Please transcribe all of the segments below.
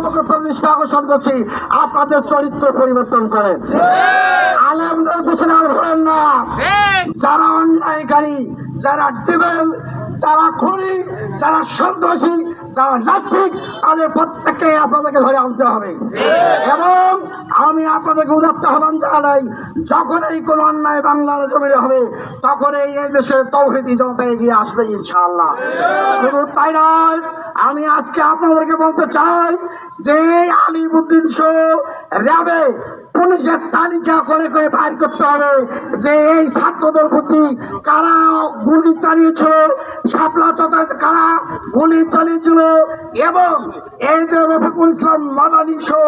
কর্মকর্তার দৃষ্টি আকর্ষণ করছি। আপনাদের চরিত্র পরিবর্তন করেন। আলেমদের পিছনে আর ধরেন না। যারা অন্যায়কারী যারা ডিবেল যারা খুনি, যারা সন্ত্রাসী, যারা নাস্তিক, তাদের প্রত্যেককে আপনাদেরকে ধরে আনতে হবে। এবং আমি আপনাদেরকে উদাত্ত আহ্বান জানাই এই কোনো অন্যায় বাংলার জমিনে হবে, তখন এই দেশের তৌহিদি জনতা এগিয়ে আসবে ইনশাআল্লাহ। শুধু তাই নয়, আমি আজকে আপনাদেরকে বলতে চাই যে আলিমুদ্দিন শো র্যাবে পুলিশের তালিকা করে করে বাইর করতে হবে যে এই ছাত্রদের প্রতি কারা গুলি চালিয়েছিল, শাপলা চত্বরে কারা গুলি চালিয়েছিল এবং এই যে রফিকুল ইসলাম মাদানী শো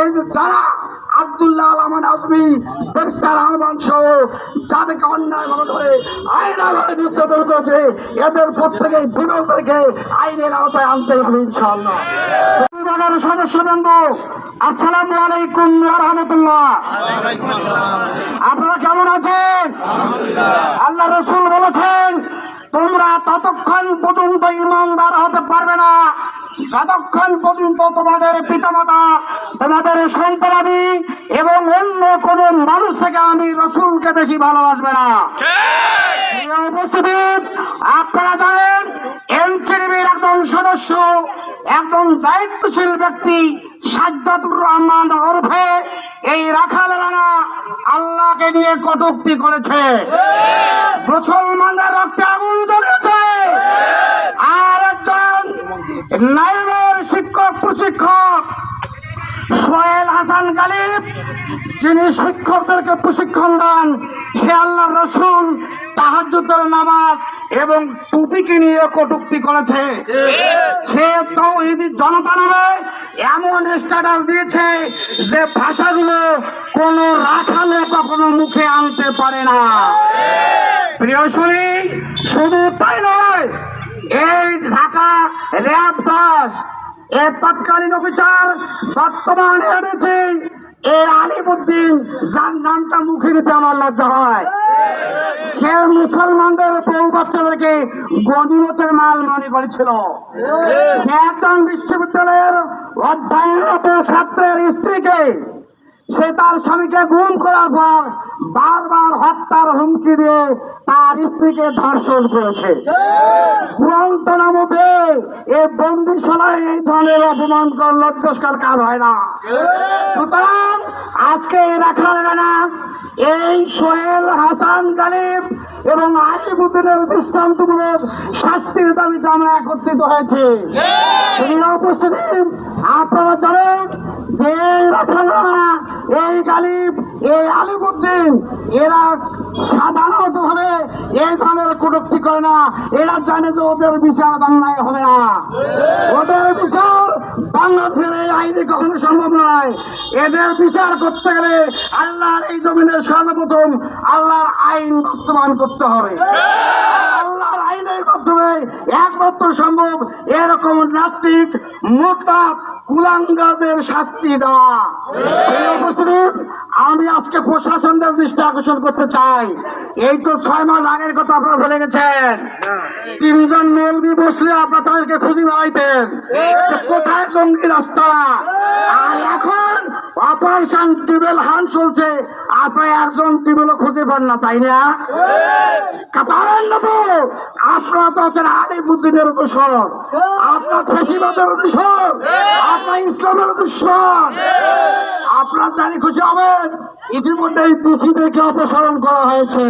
এই যে যারা আব্দুল্লাহ আলমান আজমি পরিষ্কার আলমান সহ, যাদেরকে অন্যায় মনে করে আইন আলোয় নির্যাতন করেছে, এদের প্রত্যেকে বিরোধীদেরকে আইনের আওতায় আনতে হবে ইনশাআল্লাহ। বিভাগের সদস্যবৃন্দ আসসালামু আলাইকুম রহমতুল্লাহ। আপনারা কেমন আছেন? আল্লাহ রসুল বলেছেন তোমরা ততক্ষণ পর্যন্ত ইমানদার হতে পারবে না। যতক্ষণ পর্যন্ত তোমাদের পিতামাতা তোমাদের সন্তানাদি এবং অন্য কোন মানুষ থেকে আমি রসুলকে বেশি ভালোবাসবে না। উপস্থিতি আপনারা জানেন সদস্য, একজন দায়িত্বশীল ব্যক্তি, সাজ্জাদুর রহমান ওরফে এই রাখাল রানা আল্লাহকে নিয়ে কটুক্তি করেছে। মুসলমানদের রক্তে আগুন জ্বলেছে। আর একজন নাইমের শিক্ষক, প্রশিক্ষক, সোহেল হাসান গালিব, যিনি শিক্ষকদেরকে প্রশিক্ষণ দেন, সে আল্লাহ রসুল, তাহাজ্জুদের নামাজ এবং টুপিকে নিয়ে কটুক্তি করেছে। সে তো জনতা নামে এমন স্ট্যাটাস দিয়েছে যে ভাষাগুলো কোনো রাখালে কখনো মুখে আনতে পারে না। প্রিয় শুনি শুধু তাই নয় এই ঢাকা র্যাব দাস এর তৎকালীন অফিসার বর্তমানে এনেছে এ আলিমুদ্দিন যার নামটা মুখে নিতে আমার লজ্জা হয়। সে মুসলমানদের বউ বাচ্চাদেরকে গণিমতের মাল মনে করেছিল। সে একজন বিশ্ববিদ্যালয়ের অধ্যয়নরত ছাত্রের স্ত্রীকে সে তার স্বামীকে গুম করার পর বারবার হত্যার হুমকি দিয়ে তার স্ত্রীকে ধর্ষণ করেছে। এ বন্দিশালায় এই ধরনের অপমান কর লজ্জস্কার কাজ হয় না? সুতরাং আজকে এই সোহেল হাসান গালিব এবং দৃষ্টান্তমূলক শাস্তির দাবিতে আমরা একত্রিত হয়েছে। উপস্থিতি আপনারা জানেন যে এই রাখালরা এই গালিব এই আলিমুদ্দিন, এরা সাধারণত ভাবে এই ধরনের কটুক্তি করে না। এরা জানে যে ওদের বিচার বাংলায় হবে না। ওদের বিচার বাংলাদেশের এই আইনে কখনো সম্ভব নয়। এদের বিচার করতে গেলে আল্লাহর এই জমিনের সর্বপ্রথম আল্লাহর আইন বাস্তবায়ন করতে হবে। আইনের মাধ্যমে একমাত্র সম্ভব এরকম নাস্তিক মোরতাদ কুলাঙ্গাদের শাস্তি দেওয়া। আমি আজকে প্রশাসনদের দৃষ্টি আকর্ষণ করতে চাই। এই তো ছয় মাস আগের কথা আপনারা ভুলে গেছেন। তিনজন মৌলবি বসলে আপনারা তাদেরকে খুঁজে বেড়াইতেন। কোথায় জঙ্গি রাস্তা? আর এখন অপারেশন টিবেল হান চলছে। আপনারা একজন টিবেলও খুঁজে পান না, তাই না? পারেন না তো আপনারা তো হচ্ছেন আলিবুদ্দিনের দোষর আপনার ফেসিবাদের দোষর আপনার ইসলামের দোষর আপনারা জানি খুশি হবেন। ইতিমধ্যে দোষীদেরকে অপসারণ করা হয়েছে।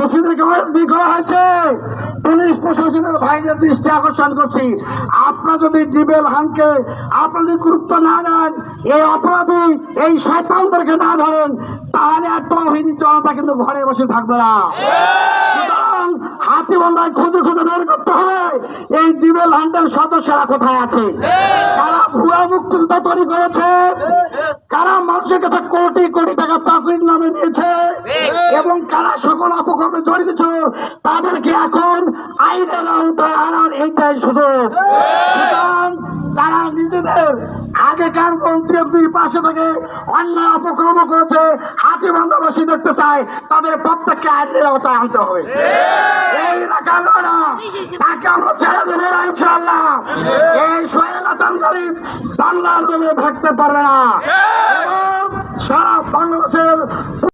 ওএসডি করা হয়েছে। পুলিশ প্রশাসনের ভাইদের দৃষ্টি আকর্ষণ করছি। আপনারা যদি ডিবেল হানকে আপনারা গুরুত্ব না দেন, এই অপরাধী, এই শয়তানদেরকে না ধরেন, তাহলে আর তহিনী জনতা কিন্তু ঘরে বসে থাকবে না। হাতিবন্ধায় খুঁজে খুঁজে বের করতে হবে। এই ডিবেল হান্টের সদস্যরা কোথায় আছে? কারা ভুয়া মুক্তিযোদ্ধা তৈরি করেছে? কারা মানুষের কাছে কোটি কোটি টাকা চাকরির নামে নিয়েছে এবং কারা সকল অপকর্মে জড়িত ছিল? তাদেরকে এখন আইনের আওতায় আনার এইটাই সুযোগ। যারা নিজেদের আগেকার মন্ত্রী এমপির পাশে থেকে অন্যায় অপকর্ম করেছে, হাতি বান্ধবাসী দেখতে চায়, তাদের প্রত্যেককে আইনের আওতায় আনতে হবে। এই রাখাল তাকে আমরা ছেড়ে দেবে না ইনশাল্লাহ এই সোহেল হাসান গরিব বাংলার জমিনে থাকতে পারবে না। সারা বাংলাদেশের